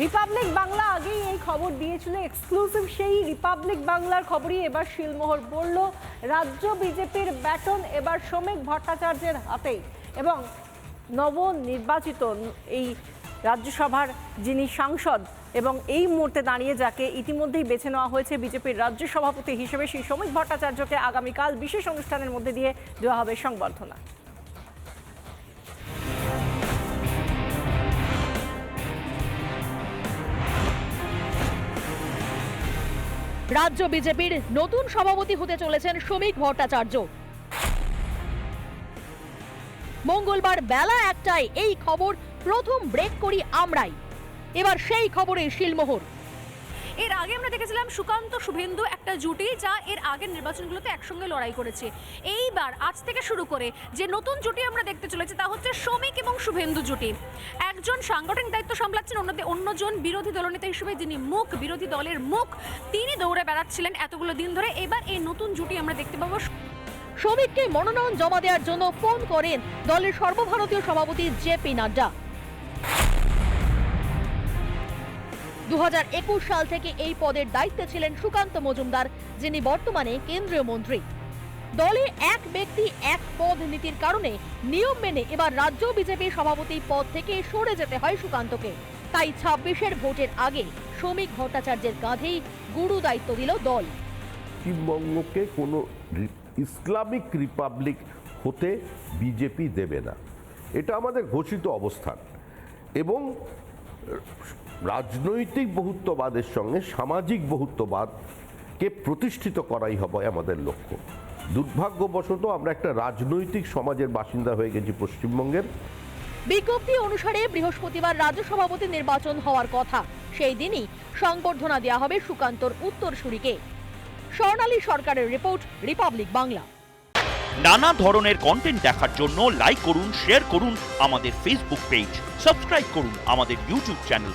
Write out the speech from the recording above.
Republic Bangla আগেই এই খবর দিয়েছিল এক্সক্লুসিভ সেই রিপাবলিক বাংলার খবরই এবার শিলমোহর পড়ল। রাজ্য বিজেপির ব্যাটন এবার শ্রমিক ভট্টাচার্যের হাতেই এবং নবনির্বাচিত এই রাজ্যসভার যিনি সাংসদ এবং এই মুহূর্তে দাঁড়িয়ে যাকে ইতিমধ্যেই বেছে নেওয়া হয়েছে বিজেপির রাজ্য সভাপতি হিসেবে সেই শ্রমিক ভট্টাচার্যকে আগামীকাল বিশেষ অনুষ্ঠানের মধ্যে দিয়ে দেওয়া হবে সংবর্ধনা। রাজ্য বিজেপির নতুন সভাপতি হতে চলেছেন শ্রমিক ভট্টাচার্য। মঙ্গলবার বেলা একটায় এই খবর প্রথম ব্রেক করি আমরাই। এবার সেই খবরে শিলমোহর। এর আগে আমরা দেখেছিলাম সুকান্ত শুভেন্দু একটা জুটি যা এর আগের নির্বাচনগুলোতে একসঙ্গে লড়াই করেছে। এইবার আজ থেকে শুরু করে যে নতুন জুটি আমরা দেখতে চলেছি তা হচ্ছে শ্রমিক এবং শুভেন্দু জুটি। একজন সাংগঠনিক দায়িত্ব সামলাচ্ছেন অন্যদের অন্যজন বিরোধী দলনেতা হিসেবে যিনি মুখ, বিরোধী দলের মুখ, তিনি দৌড়ে বেড়াচ্ছিলেন এতগুলো দিন ধরে। এবার এই নতুন জুটি আমরা দেখতে পাবো। শ্রমিককে মনোনয়ন জমা দেওয়ার জন্য ফোন করেন দলের সর্বভারতীয় সভাপতি জেপি নাড্ডা। দু হাজার একুশ সাল থেকে এই পদের দায়িত্বে ছিলেন সুকান্ত মজুমদার, যিনি বর্তমানে কেন্দ্রীয় মন্ত্রী। দলে এক ব্যক্তি এক পদ নীতির কারণে নিয়ম মেনে এবার রাজ্য বিজেপি সভাপতি পদ থেকে সরে যেতে হয় সুকান্তকে। তাই ছাব্বিশের ভোটের আগে শ্রমিক ভট্টাচার্যের কাঁধেই গুরু দায়িত্ব দিল দল। পশ্চিমবঙ্গকে কোনো ইসলামিক রিপাবলিক হতে বিজেপি দেবে না। এটা আমাদের ঘোষিত অবস্থান। এবং রাজনৈতিক বহুত্ববাদের সঙ্গে সামাজিক বহুত্ববাদকে প্রতিষ্ঠিত করাই হবে আমাদের লক্ষ্য। দুর্ভাগ্যবশত আমরা একটা রাজনৈতিক সমাজের বাসিন্দা হয়ে গেছি পশ্চিমবঙ্গের। বিজ্ঞপ্তি অনুসারে বৃহস্পতিবার রাজ্য সভাপতি নির্বাচন হওয়ার কথা। সেই দিনই সংবর্ধনা দেওয়া হবে সুকান্তর উত্তরসূরিকে স্বর্ণালী সরকারের রিপোর্ট রিপাবলিক বাংলা। নানা ধরনের কন্টেন্ট দেখার জন্য লাইক করুন শেয়ার করুন আমাদের ফেসবুক পেজ সাবস্ক্রাইব করুন আমাদের ইউটিউব চ্যানেল